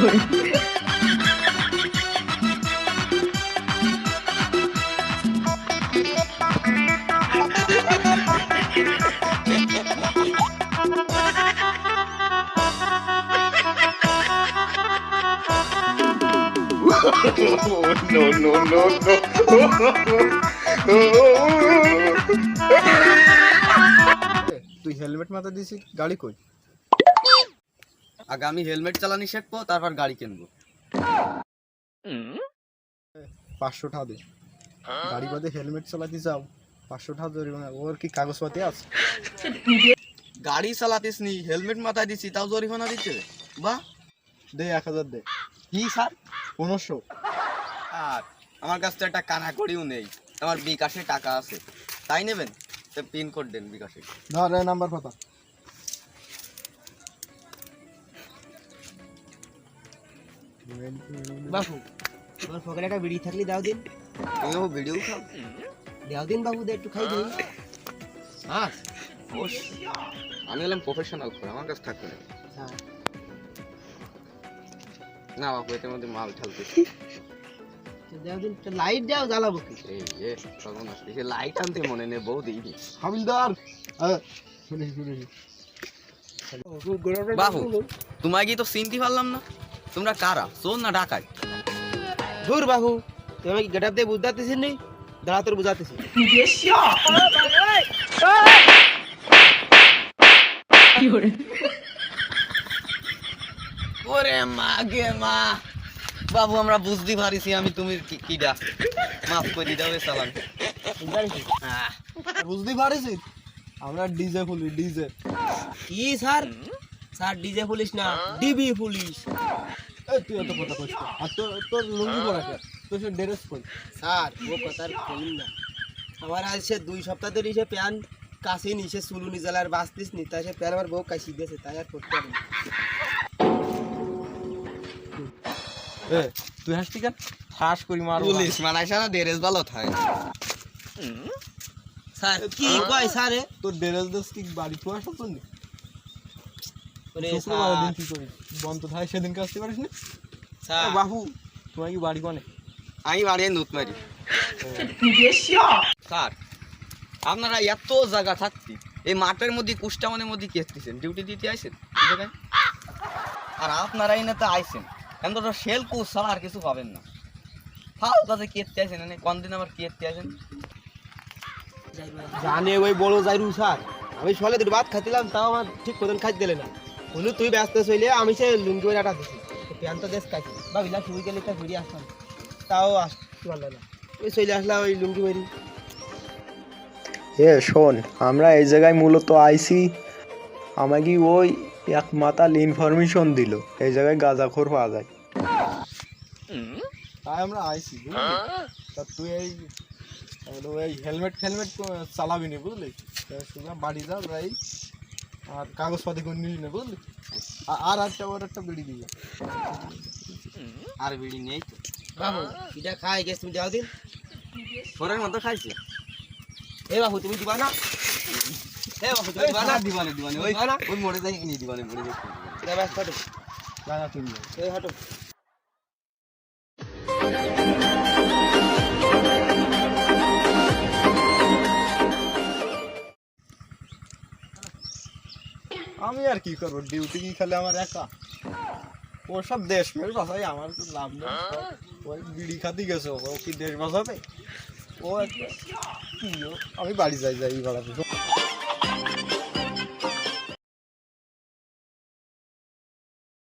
no, no, no, তুই helmet মাথা দিছি গাড়ি কই আগে আমি হেলমেট চালানি শিখব তারপর গাড়ি কিনবো। পাঁচশো টাকা দে। গাড়ি বাদে হেলমেট চালাতে যাও পাঁচশো টাকা জরিমানা ওর কি কাগজপাতি আছে? গাড়ি চালাতিস নি হেলমেট মাথায় দিছি তাও জরিমানা দিচ্ছে বা দে এক হাজার দে। কি স্যার? পনেরোশো। আর আমার কাছে তো একটা কানা করিও নেই। আমার বিকাশে টাকা আছে। তাই নেবেন? তো পিন কোড দেন বিকাশে। ধর এই নাম্বার কথা বাবু তোমার পকেটে একটা বিড়ি থাকলে দাও দিন। ভিডিও খাও। দাও দিন বাবু দে একটু খাই দিই। হ্যাঁ আমি হলাম প্রফেশনাল করে আমার কাছে থাকবে না। হ্যাঁ। এটার মধ্যে মাল ঠালতে লাইট দাও জ্বালাবো কি? এই এ লাইট আনতে মনে নেই বউ দিই হাবিলদার! হ্যাঁ বাবু তোমায় কি তো চিনতে পারলাম না? তোমরা কারা? চোর না ডাকাই। দূর বাবু তুমি আমাকে দিয়ে বুঝাতেছিস নি? দাঁড়া তোর বুঝাতেছি। ওরে মা গে মা। বাবু আমরা বুঝতে পারিছি আমি তুমি কি কিডা। মাফ করে দাও সালাম। বুঝতে পারিস আমরা ডিজে খুলি ডিজে। কি স্যার? স্যার ডিজে পুলিশ না ডিবি পুলিশ। তুই এত কথা কইস আর তোর তোর লুঙ্গি পরা কে? তোর সে ড্রেস কই? স্যার ও কথা আর কইন না। আমার আজ সে দুই সপ্তাহ ধরে সে প্যান কাশি নি সে সুলুনি জেলার বাঁচতিস নি তাই সে প্যান আমার বউ কাশি দিয়েছে তাই আর করতে পারি এ তুই হাসতি কেন? হাস করি মার পুলিশ মানাইছে না ড্রেস ভালো থাকে। স্যার কি কয় স্যার তোর ড্রেস দেশ কি বাড়ি তো আসা শুক্রবার দিন স্যার, করিস বন্ধ থাকে সেদিন আসতে পারিস না? বাবু তোমার কি বাড়ি কোনে? আমি বাড়ি নুত মারি স্যার আপনারা এত জায়গা থাকতি এই মাঠের মধ্যে কুষ্টামনের মধ্যে কেসতেছেন ডিউটি দিতে এই জায়গায়? আর আপনারা এনে তো আইছেন এখন তো সেল কুস ছাড়া আর কিছু পাবেন না। ফাও কেটতে দিন আবার কেটতে আইছেন জানে ওই বড় যাইরু স্যার। আমি সকালে দুটো ভাত খাচ্ছিলাম তাও আমার ঠিক মতন খাই দিলে না। বলু তুই ব্যস্ত হইলে আমি সে লুঙ্গি ওই ডাটা দিছি। প্যান তো দেশ খাইছি বা বিলা শুই গেলে তা ঘুরে আসলাম তাও আসতে পারল না? ওই চলে আসলাম ওই লুঙ্গি মেরি। এ শোন আমরা এই জায়গায় মূলত আইছি। আমাকে ওই এক মাতাল ইনফরমেশন দিল। এই জায়গায় গাঁজাখোর পাওয়া যায়। তাই আমরা আইছি বুঝলি? তা তুই এই এই হেলমেট ফেলমেট চালাবি নি বুঝলি? বাড়ি যা যাই। আর কাগজপাতি করে নিলি না বুঝলি? আর একটা ওর একটা বিড়ি দিবি আর বিড়ি নেই তো। বাবু এটা খাই গেছ তুমি যাও দিন। ঘরের মতো খাইছে? এ বাবু তুমি দিবা না এ বাবু তুমি দিবা না দিবা না দিবা না ওই মরে যাই নিয়ে দিবা না মোড়ে যাই। এটা ব্যাস হাঁটো। গাঁজা তুমি এই হটো। আমি আর কি করব? ডিউটি কি খেলে আমার একা? ও সব দেশ মেয়ের বাসায় আমার তো লাভ নেই। ওই বিড়ি খাতি গেছে ও কি দেশ বাসাবে ও একটা আমি বাড়ি যাই যাই বেড়াতে।